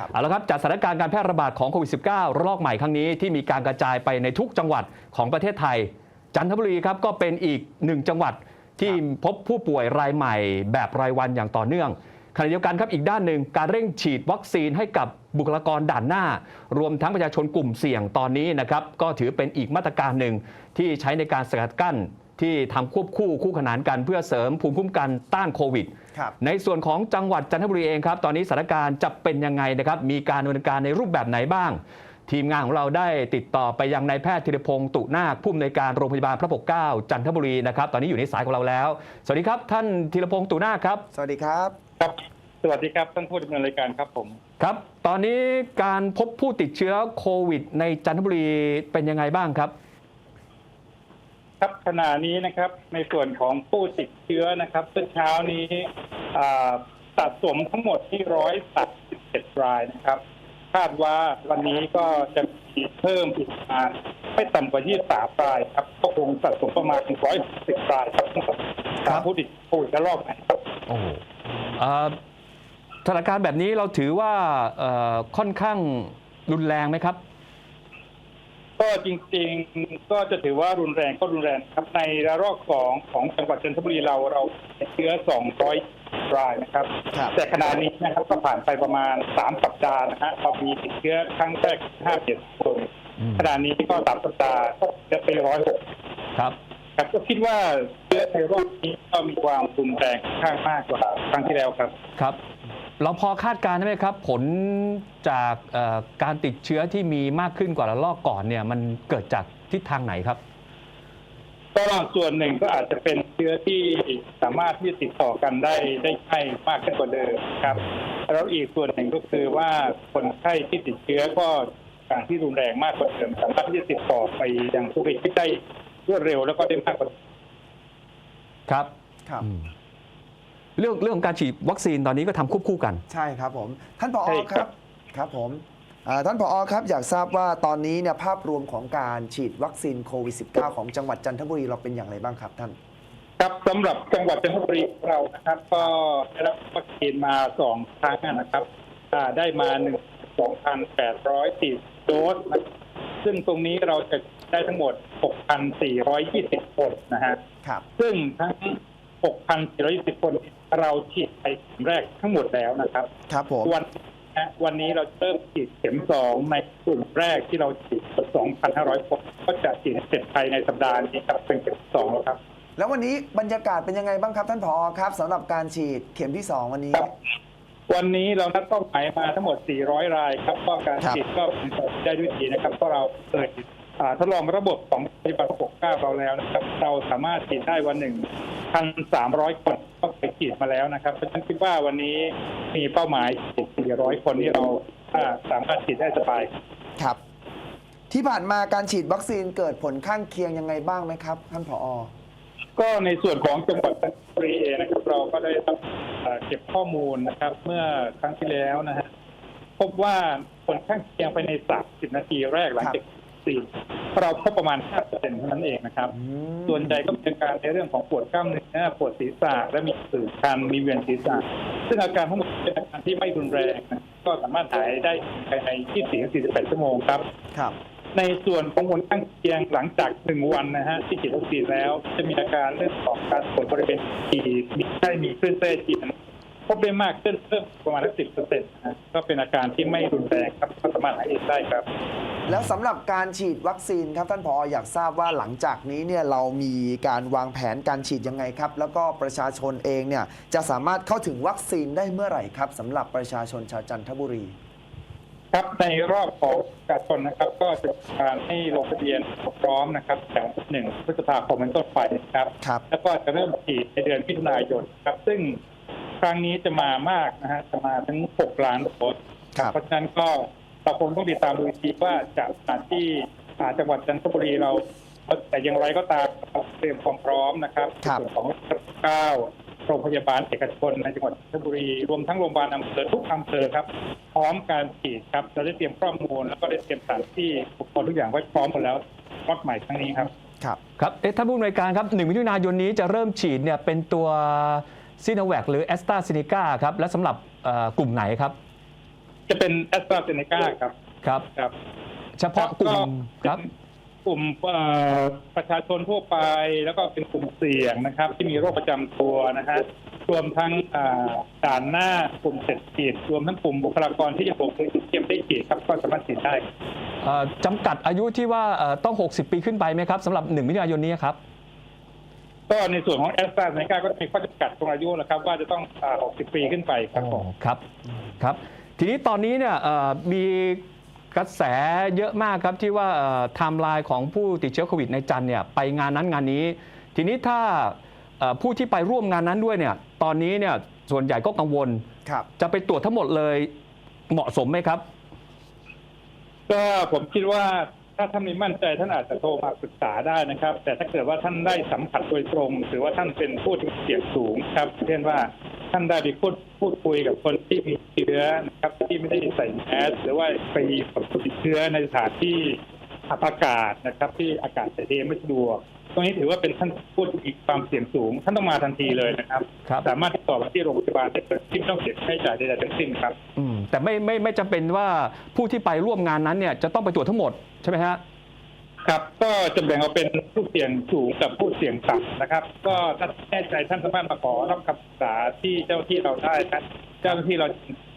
ครับเอาละครับจากสถานการณ์การแพร่ระบาดของโควิด -19 ระลอกใหม่ครั้งนี้ที่มีการกระจายไปในทุกจังหวัดของประเทศไทย จันทบุรีครับก็เป็นอีกหนึ่งจังหวัดที่พบผู้ป่วยรายใหม่แบบรายวันอย่างต่อเนื่องขณะเดียวกันครับอีกด้านหนึ่งการเร่งฉีดวัคซีนให้กับบุคลากรด่านหน้า รวมทั้งประชาชนกลุ่มเสี่ยงตอนนี้นะครับก็ถือเป็นอีกมาตรการหนึ่งที่ใช้ในการสกัดกั้น ที่ทำควบคู่คู่ขนานกันเพื่อเสริมภูมิคุ้มกันต้านโควิดครับในส่วนของจังหวัดจันทบุรีเองครับ ตอนนี้สถานการณ์จะเป็นยังไงนะครับ มีการดำเนินการในรูปแบบไหนบ้าง ทีมงานของเราได้ติดต่อไปยังนายแพทย์ธีรพงศ์ตุนาคผู้อำนวยการโรงพยาบาลพระปกเกล้าจันทบุรีนะครับ ตอนนี้อยู่ในสายของเราแล้ว สวัสดีครับ ท่านธีรพงศ์ตุนาคครับ สวัสดีครับครับ สวัสดีครับท่านผู้ดำเนินรายการครับผม ครับ ตอนนี้การพบผู้ติดเชื้อโควิด ในจันทบุรีเป็นยังไงบ้างครับ ครับขณะนี้นะครับในส่วนของผู้ติดเชื้อนะครับเมื่อเช้านี้อ่าสะสมทั้งหมดที่ร้อยสามสิบเอ็ดรายนะครับ คาดว่าวันนี้ก็จะมีเพิ่มอีกประมาณไม่ต่ำกว่ายี่สามรายครับก็คงสะสมประมาณร้อยสิบรายครับทั้งหมดครับผู้ติดโควิดระลอกไหนครับโอ้โหเอ่อสถานการณ์แบบนี้เราถือว่าเอ่อค่อนข้างรุนแรงไหมครับ ก็จริงๆก็จะถือว่ารุนแรงก็รุนแรงครับในระลอกสองของจังหวัดจันทบุรีเราเราติดเชื้อ 200 รายนะครับ ครับ แต่ขณะนี้นะครับก็ผ่านไปประมาณ 3 สัปดาห์นะฮะเรามีติดเชื้อครั้งแรก57คนอืมขณะนี้ก็3สัปดาห์ก็จะไปร้อยหกครับ ครับก็คิดว่าเชื้อในรอบนี้ก็มีความรุนแรงค่อนข้างมากกว่าครั้งที่แล้วครับ ครับ เราพอคาดการณ์ได้ไหมครับ ผลจากเอ่อการติดเชื้อที่มีมากขึ้นกว่าระลอกก่อนเนี่ยมันเกิดจากทิศทางไหนครับก็ส่วนหนึ่งก็อาจจะเป็นเชื้อที่สามารถที่จะติดต่อกันได้ได้ใกล้มากขึ้นกว่าเดิมครับแล้วอีกส่วนหนึ่งก็คือว่าคนไข้ที่ติดเชื้อก็การที่รุนแรงมากกว่าเดิมสามารถที่จะติดต่อไปยังผู้ติดเชื้อได้รวดเร็วแล้วก็ได้มากกว่าเดิมครับครับอืม เรื่องเรื่องของการฉีดวัคซีนตอนนี้ก็ทำควบคู่กัน ใช่ครับผมท่านผอใช่คครัรับ บครับผมอ่าท่านผอครับอยากทราบว่าตอนนี้เนี่ยภาพรวมของการฉีดวัคซีนโควิด -19 ของจังหวัดจันทบุรีเราเป็นอย่างไรบ้างครับท่าน ครับสำหรับจังหวัดจันทบุรีของเรานะครับ ก็ได้รับวัคซีนมาสองครั้งนะครับอ่าได้มาหนึ่งสองพันแปดร้อยสี่โดสนะครับซึ่งตรงนี้เราจะได้ทั้งหมดหกพันสี่ร้อยยี่สิบคนนะฮะ ครับ ซึ่งทั้ง 6,420 คน เราฉีดไปเข็มแรกทั้งหมดแล้วนะครับครับผมวันนะวันนี้เราเริ่มฉีดเข็มสองในกลุ่มแรกที่เราฉีด 2,500 คน ก็จะฉีดเสร็จภายในสัปดาห์นี้ครับเป็นเข็มสองแล้วครับ แล้ววันนี้บรรยากาศเป็นยังไงบ้างครับท่านผอครับสำหรับการฉีดเข็มที่ 2 วันนี้ ครับ วันนี้เรานัดเป้าหมายมาทั้งหมด 400 รายครับก็การครับ ฉีดก็เป็นไปได้ด้วยดีนะครับเพราะเราเปิดอ่าทดลองระบบของปฏิบัติระบบ9เราแล้วนะครับ เราสามารถฉีดได้วันหนึ่ง พันสามร้อยคนก็ไปฉีดมาแล้วนะครับ เพราะฉะนั้นคิดว่าวันนี้มีเป้าหมายฉีด400คนที่เราอ่าสามารถฉีดได้สบายครับ ที่ผ่านมาการฉีดวัคซีนเกิดผลข้างเคียงยังไงบ้างไหมครับ ท่านผอ ก็ในส่วนของจังหวัดจันทบุรีเองนะครับ เราก็ได้รับเอ่อเก็บข้อมูลนะครับ เมื่อครั้งที่แล้วนะฮะพบว่าผลข้างเคียงไปใน 30 นาทีแรกหลังจาก ฉีดเราพบประมาณ 5%เท่านั้นเองนะครับ ส่วนใหญ่ก็เป็นการในเรื่องของปวดกล้ามเนื้อปวดศีรษะและมีผื่นคันมีเวียนศีรษะ ซึ่งอาการทั้งหมดเป็นอาการที่ไม่รุนแรงนะก็สามารถหายได้ภายใน 24-48 ชั่วโมงครับครับในส่วนของผลข้างเคียงหลังจากหนึ่งวันนะฮะที่ฉีดวัคซีนแล้ว จะมีอาการเรื่องของการปวดบริเวณฉีดมีไข้มีคลื่นไส้อาเจียน พบได้มากขึ้นเพิ่มประมาณสิบเปอร์เซ็นต์นะก็เป็นอาการที่ไม่รุนแรงครับก็สามารถหายเองได้ครับ แล้วสำหรับการฉีดวัคซีนครับท่านผออยากทราบว่าหลังจากนี้เนี่ยเรามีการวางแผนการฉีดยังไงครับ แล้วก็ประชาชนเองเนี่ยจะสามารถเข้าถึงวัคซีนได้เมื่อไหร่ครับสำหรับประชาชนชาวจันทบุรี ครับในรอบของประชาชนนะครับ ก็จะมีการให้ลงทะเบียนพร้อมนะครับแต่หนึ่งพฤษภาคมเป็นต้นไปนะครับ ครับ แล้วก็จะเริ่มฉีดในเดือนมิถุนายนครับซึ่งค รั้งนี้จะมามากนะฮะจะมาถึง6 ล้านโดสครับ เพราะฉะนั้นก็เราคงต้องติดตามดูอีกทีว่าจะมาที่อ่าจังหวัดจันทบุรีเรา แต่อย่างไรก็ตามเราเตรียมความพร้อมนะครับครับ ในส่วนของเก้าโรงพยาบาลเอกชนในจังหวัดจันทบุรี รวมทั้งโรงพยาบาลอำเภอทุกอำเภอครับ พร้อมการฉีดครับเราได้เตรียมข้อมูล แล้วก็ได้เตรียมสถานที่อุปกรณ์ทุกอย่างไว้พร้อมหมดแล้วรอบใหม่ครั้งนี้ครับ ครับ ครับ เอ๊ะท่านผู้อำนวยการครับ1มิถุนายนนี้จะเริ่มฉีดเนี่ยเป็นตัว ซีโนแวคหรือแอสตราเซเนกาครับและสำหรับเอ่อกลุ่มไหนครับจะเป็นแอสตราเซเนกาครับครับ ครับ เฉพาะกลุ่มครับกลุ่มเอ่อประชาชนทั่วไป แล้วก็เป็นกลุ่มเสี่ยงนะครับ ที่มีโรคประจำตัวนะฮะรวมทั้งอ่าด่านหน้ากลุ่มเศรษฐกิจรวมทั้งกลุ่มบุคลากรที่จะบอกเคยเก็บได้ฉีดครับก็สามารถฉีดได้ เอ่อจำกัดอายุที่ว่าเอ่อต้อง 60 ปีขึ้นไปไหมครับสำหรับ 1 มิถุนายนนี้ครับ ก็ในส่วนของแอสตราเซเนกาก็มีข้อจำกัดตรงอายุแล้วครับ ว่าจะต้องอ่า60 ปีขึ้นไปครับผม ครับครับ ทีนี้ตอนนี้เนี่ยเอ่อมีกระแสเยอะมากครับที่ว่าเอ่อไทม์ไลน์ของผู้ติดเชื้อโควิดในจันทร์เนี่ยไปงานนั้นงานนี้ ทีนี้ถ้าเอ่อผู้ที่ไปร่วมงานนั้นด้วยเนี่ยตอนนี้เนี่ยส่วนใหญ่ก็กังวล ครับ จะไปตรวจทั้งหมดเลยเหมาะสมไหมครับ ก็ผมคิดว่า ถ้าท่านไม่มั่นใจท่านอาจจะโทรมาปรึกษาได้นะครับ แต่ถ้าเกิดว่าท่านได้สัมผัสโดยตรง หรือว่าท่านเป็นผู้ที่เสี่ยงสูงครับ เช่นว่าท่านได้ไปพูดพูดคุยกับคนที่มีเชื้อนะครับที่ไม่ได้ใส่แมสหรือว่าไปติดเชื้อในสถานที่อับอากาศนะครับ ที่อากาศถ่ายเทไม่สะดวก ตรงนี้ถือว่าเป็นท่านผู้ที่มีความเสี่ยงสูง ท่านต้องมาทันทีเลยนะครับ ครับ สามารถติดต่อมาที่โรงพยาบาลได้โดยที่ไม่ต้องเสียค่าใช้จ่ายใดๆทั้งสิ้นครับ อืมแต่ไม่ไม่ไม่จำเป็นว่าผู้ที่ไปร่วมงานนั้นเนี่ยจะต้องไปตรวจทั้งหมดใช่ไหมฮะ ครับ ก็จะแบ่งออกเป็นผู้เสี่ยงสูงกับผู้เสี่ยงต่ำนะครับ ก็ถ้าแน่ใจท่านสามารถมาขอรับคำปรึกษาที่เจ้าหน้าที่เราได้ครับเจ้าหน้าที่เรา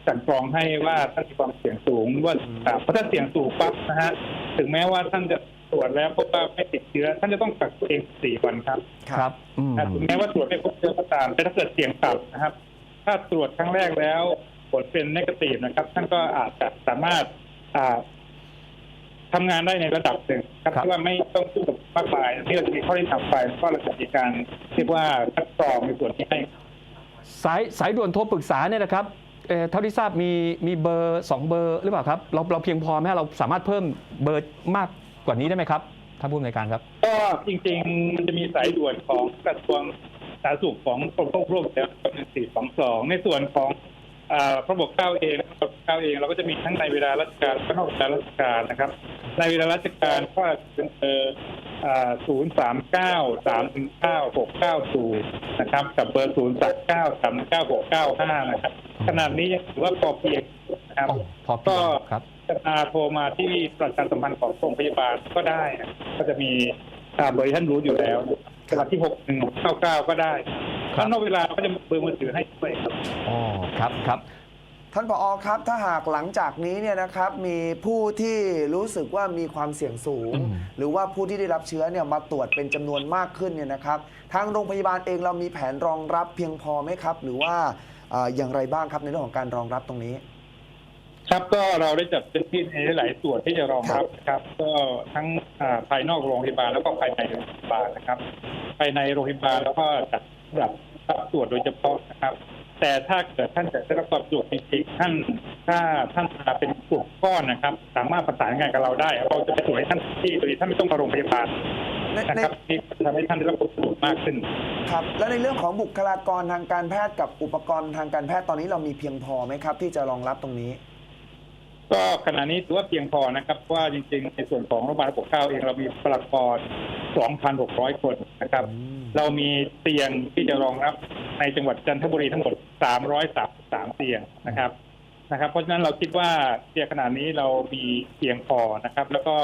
จัดกรองให้ว่าท่านมีความเสี่ยงสูงว่าต่ำเพราะถ้าเสี่ยงสูงปั๊บนะฮะถึงแม้ว่าท่านจะ ตรวจแล้วพบว่าไม่ติดเชื้อ ท่านจะต้องกักตัวเองสี่วันครับครับอืมนะถึงแม้ว่าตรวจไม่พบเชื้อก็ตาม แต่ถ้าเกิดเสี่ยงต่ำนะครับ ถ้าตรวจครั้งแรกแล้วผลเป็นนกาทีฟนะครับ ท่านก็อาจจะสามารถอ่าทำงานได้ในระดับหนึ่งครับครับที่ว่าไม่ต้องสู้กับมากมายที่เราจะมีข้อที่ทำไปก็เราจะมีการเรียกว่าคัดกรองในส่วนที่ให้สายสายด่วนโทรปรึกษาเนี่ยนะครับเอ่อเท่าที่ทราบมีมีเบอร์ 2 เบอร์หรือเปล่าครับ เราเราเพียงพอไหมเราสามารถเพิ่มเบอร์มาก กว่านี้ได้ไหมครับท่านผู้อำนวยการครับ ก็จริงๆ มันจะมีสายด่วนของกระทรวงสาธารณสุขของกรมควบคุมโรคแล้วก็เป็นสี่สองสองในส่วนของอ่าพระบกเก้าเองพระบกเก้าเองเราก็จะมีทั้งในเวลาราชการและก็นอกเวลาราชการนะครับ ในเวลาราชการก็เป็นเบอร์ศูนย์สามเก้าสามถึงเก้าหกเก้าศูนย์นะครับ กับเบอร์ศูนย์สามเก้าสามเก้าหกเก้าห้านะครับ ขนาดนี้ยังถือว่าพอเพียงนะครับอ๋อพอเพียงครับ จะมาโทรมาที่ประชาสัมพันธ์ของโรงพยาบาลก็ได้นะก็จะมีตามเบอร์ที่ท่านรู้อยู่แล้วเวลาที่หกหนึ่งเก้าเก้าก็ได้ครับ ถ้านอกเวลาก็จะมีเบอร์มือถือให้ด้วยครับ อ๋อครับครับท่านผอครับ ถ้าหากหลังจากนี้เนี่ยนะครับ มีผู้ที่รู้สึกว่ามีความเสี่ยงสูงอืมหรือว่าผู้ที่ได้รับเชื้อเนี่ยมาตรวจเป็นจำนวนมากขึ้นเนี่ยนะครับ ทางโรงพยาบาลเองเรามีแผนรองรับเพียงพอไหมครับ หรือว่าเอ่ออย่างไรบ้างครับในเรื่องของการรองรับตรงนี้ ครับก็เราได้จัดเป็นที่ในหลายส่วนที่จะรองรับนะครับ ก็ทั้งอ่าภายนอกโรงพยาบาลแล้วก็ภายในโรงพยาบาลนะครับภายในโรงพยาบาลแล้วก็จัดสำหรับรับตรวจโดยเฉพาะนะครับ แต่ถ้าเกิดท่านจะได้รับความสะดวกจริงๆท่าน ถ้าท่านมาเป็นกลุ่มก้อนนะครับ สามารถประสานงานกับเราได้เราจะไปตรวจให้ท่านที่โดยที่ท่านไม่ต้องมาโรงพยาบาลในนะในครับนี่ทำให้ท่านได้รับความสะดวกมากขึ้น ครับ และในเรื่องของบุคลากรทางการแพทย์กับอุปกรณ์ทางการแพทย์ตอนนี้เรามีเพียงพอไหมครับ ที่จะรองรับตรงนี้ ก็ขณะนี้ถือว่าเพียงพอนะครับว่าจริงๆ ในส่วนของโรงพยาบาลปกเกล้าเองเรามีบุคลากร 2,600 คนนะครับ เรามีเตียงที่จะรองรับในจังหวัดจันทบุรีทั้งหมด 333 เตียงนะครับนะครับ เพราะฉะนั้นเราคิดว่าเตียงขนาดนี้เรามีเพียงพอนะครับ แล้วก็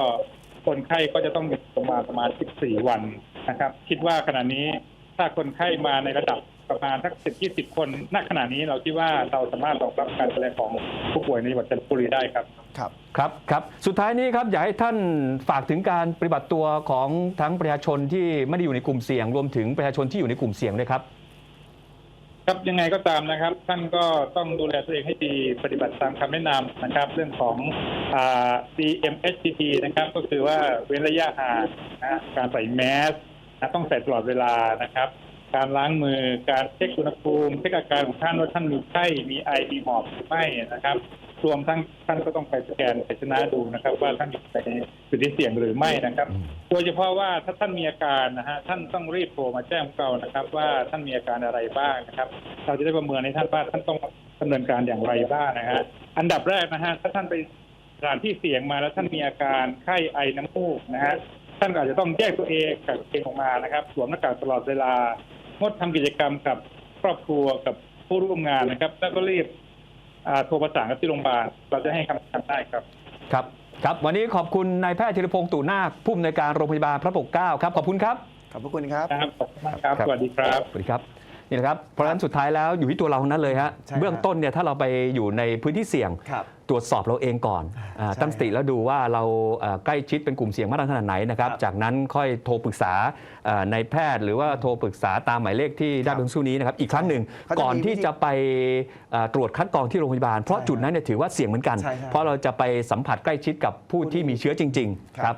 คนไข้ก็จะต้องมีประมาณประมาณ 14 วันนะครับ คิดว่าขณะนี้ถ้าคนไข้มาในระดับ ประมาณสัก10 20คนณขณะนี้เราคิดว่าเราสามารถรองรับการดูแลของผู้ป่วยในจังหวัดจันทบุรีได้ครับ ครับ ครับครับสุดท้ายนี้ครับอยากให้ท่านฝากถึงการปฏิบัติตัวของทั้งประชาชนที่ไม่ได้อยู่ในกลุ่มเสี่ยง รวมถึงประชาชนที่อยู่ในกลุ่มเสี่ยงด้วยครับ ครับยังไงก็ตามนะครับ ท่านก็ต้องดูแลตัวเองให้ดีปฏิบัติตามคำแนะนำนะครับ เรื่องของอ่า CMHTT นะครับ ก็คือว่าเว้นระยะห่างนะการใส่แมสนะต้องใส่ตลอดเวลานะครับ การล้างมือ การเช็คอุณหภูมิ เช็คอาการของท่านว่าท่านมีไข้ มีไอ มีหอบหรือไม่นะครับ รวมทั้งท่านก็ต้องไปสแกนไขชนะดูนะครับ ว่าท่านอยู่ในจุดที่เสี่ยงหรือไม่นะครับ โดยเฉพาะว่าถ้าท่านมีอาการนะฮะท่านต้องรีบโทรมาแจ้งเรานะครับ ว่าท่านมีอาการอะไรบ้างนะครับ เราจะได้ประเมินให้ท่านว่าท่านต้องดำเนินการอย่างไรบ้างนะฮะ อันดับแรกนะฮะถ้าท่านไปสถานที่เสี่ยงมาแล้วท่านมีอาการไข้ไอน้ำมูกนะฮะท่านอาจจะต้องแยกตัวเองกักตัวเองออกมานะครับ สวมหน้ากากตลอดเวลา งดทำกิจกรรมกับครอบครัวกับผู้ร่วมงานนะครับ แล้วก็รีบอ่าโทรประสานกับที่โรงพยาบาลเราจะให้คำแนะนำได้ครับครับครับ วันนี้ขอบคุณนายแพทย์ธีรพงศ์ตู่นาคผู้อำนวยการโรงพยาบาลพระปกเกล้าครับ ขอบคุณครับ ขอบพระคุณครับ ครับขอบคุณมากครับครับสวัสดีครับ สวัสดีครับ นี่นะครับเพราะฉะนั้นสุดท้ายแล้วอยู่ที่ตัวเราทั้งนั้นเลยฮะใช่ครับเบื้องต้นเนี่ยถ้าเราไปอยู่ในพื้นที่เสี่ยง ครับตรวจสอบเราเองก่อนอาใช่ตั้งสติแล้วดูว่าเราเอ่อใกล้ชิดเป็นกลุ่มเสี่ยงมากน้อยขนาดไหนนะครับครับจากนั้นค่อยโทรปรึกษาเอ่อในแพทย์หรือว่าโทรปรึกษาตามหมายเลขที่ได้ครับเบื้องสู้นี้นะครับอีกครั้งหนึ่งเขาจะก่อนมีที่วิธีจะไปเอ่อตรวจคัดกรองที่โรงพยาบาล เพราะใช่จุดนั้นเนี่ยถือว่าเสี่ยงเหมือนกัน ใช่ใช่เพราะเราจะไปสัมผัสใกล้ชิดกับผู้ที่มีเชื้อจริง ๆ ครับครับ